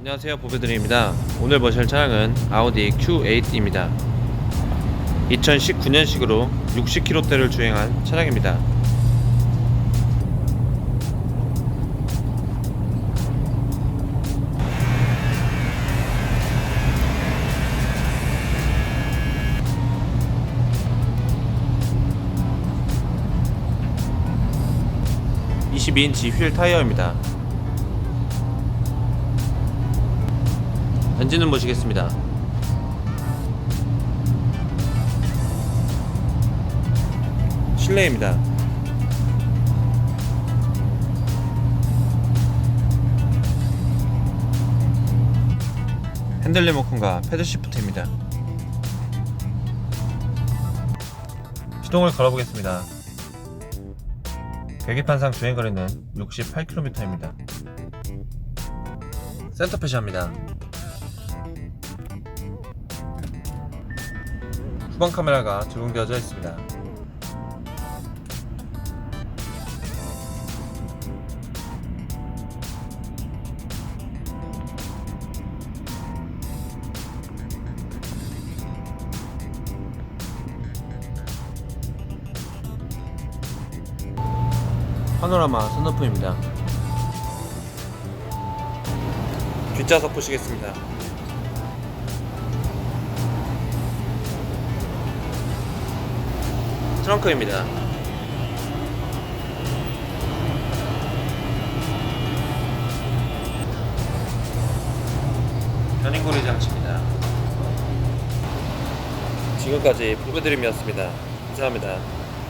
안녕하세요. 보배드림입니다. 오늘 보실 차량은 아우디 Q8입니다. 2019년식으로 60km대를 주행한 차량입니다. (22인치) 휠 타이어입니다 엔진은 보시겠습니다. 실내입니다. 핸들 리모컨과 패드 시프트입니다. 시동을 걸어보겠습니다. 계기판상 주행거리는 68km입니다. 센터페시합니다. 후방 카메라가 적용되어져 있습니다. 파노라마 선루프입니다. 뒷좌석 보시겠습니다. 트렁크입니다. 견인고리 장치입니다. 지금까지 보배드림이었습니다. 감사합니다.